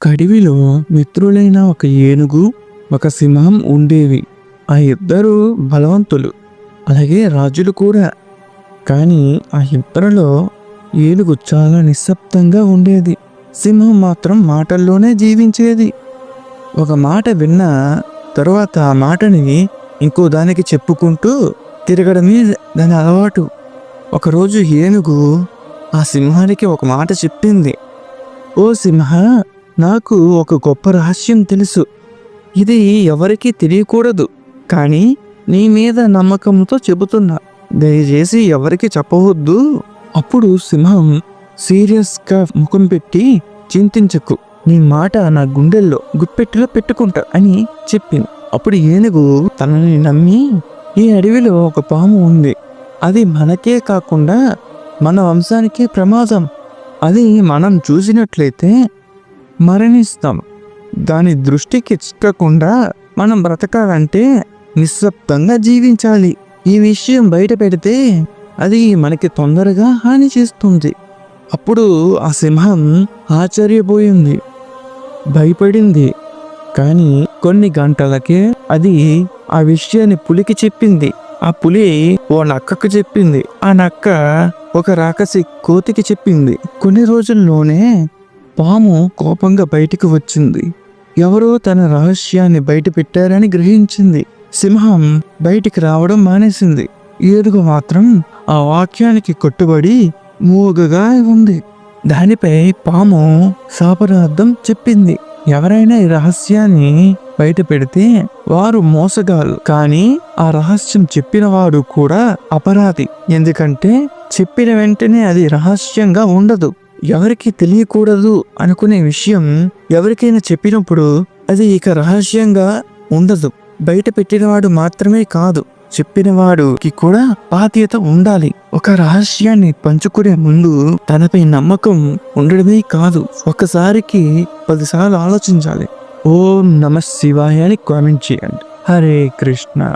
ఒక అడవిలో మిత్రులైన ఒక ఏనుగు ఒక సింహం ఉండేవి. ఆ ఇద్దరు బలవంతులు అలాగే రాజులు కూడా. కానీ ఆ ఇద్దరిలో ఏనుగు చాలా నిశ్శబ్దంగా ఉండేది. సింహం మాత్రం మాటల్లోనే జీవించేది. ఒక మాట విన్న తరువాత ఆ మాటని ఇంకో దానికి చెప్పుకుంటూ తిరగడమే దాని అలవాటు. ఒకరోజు ఏనుగు ఆ సింహానికి ఒక మాట చెప్పింది. ఓ సింహ నాకు ఒక గొప్ప రహస్యం తెలుసు. ఇది ఎవరికీ తెలియకూడదు. కానీ నీ మీద నమ్మకంతో చెబుతున్నా. దయచేసి ఎవరికి చెప్పవద్దు. అప్పుడు సింహం సీరియస్గా ముఖం పెట్టి చింతించకు. నీ మాట నా గుండెల్లో గుప్పెట్టులో పెట్టుకుంటా అని చెప్పింది అప్పుడు ఏనుగు తనని నమ్మి ఈ అడవిలో ఒక పాము ఉంది. అది మనకే కాకుండా మన వంశానికే ప్రమాదం. అది మనం చూసినట్లయితే మరణిస్తాం దాని దృష్టికి చిక్కకుండా మనం బ్రతకాలంటే నిశ్శబ్దంగా జీవించాలి. ఈ విషయం బయట పెడితే అది మనకి తొందరగా హాని చేస్తుంది. అప్పుడు ఆ సింహం ఆశ్చర్యపోయింది. భయపడింది. కానీ కొన్ని గంటలకే అది ఆ విషయాన్ని పులికి చెప్పింది. ఆ పులి ఓ నక్కకు చెప్పింది. ఆ నక్క ఒక రాకసి కోతికి చెప్పింది. కొన్ని రోజుల్లోనే పాము కోపంగా బయటికి వచ్చింది. ఎవరో తన రహస్యాన్ని బయట పెట్టారని గ్రహించింది. సింహం బయటికి రావడం మానేసింది. ఏడుగు మాత్రం ఆ వాక్యానికి కట్టుబడి మూగగా ఉంది. దానిపై పాము శాపనార్థం చెప్పింది. ఎవరైనా ఈ రహస్యాన్ని బయట పెడితే వారు మోసగాలు కానీ ఆ రహస్యం చెప్పిన వారు కూడా అపరాధి. ఎందుకంటే చెప్పిన వెంటనే అది రహస్యంగా ఉండదు. ఎవరికి తెలియకూడదు అనుకునే విషయం ఎవరికైనా చెప్పినప్పుడు అది ఇక రహస్యంగా ఉండదు. బయట పెట్టినవాడు మాత్రమే కాదు చెప్పినవాడుకి కూడా బాధ్యత ఉండాలి. ఒక రహస్యాన్ని పంచుకునే ముందు తనపై నమ్మకం ఉండడమే కాదు ఒకసారికి పదిసార్లు ఆలోచించాలి. ఓం నమ శివాయ అని కామెంట్ చేయండి. హరే కృష్ణ.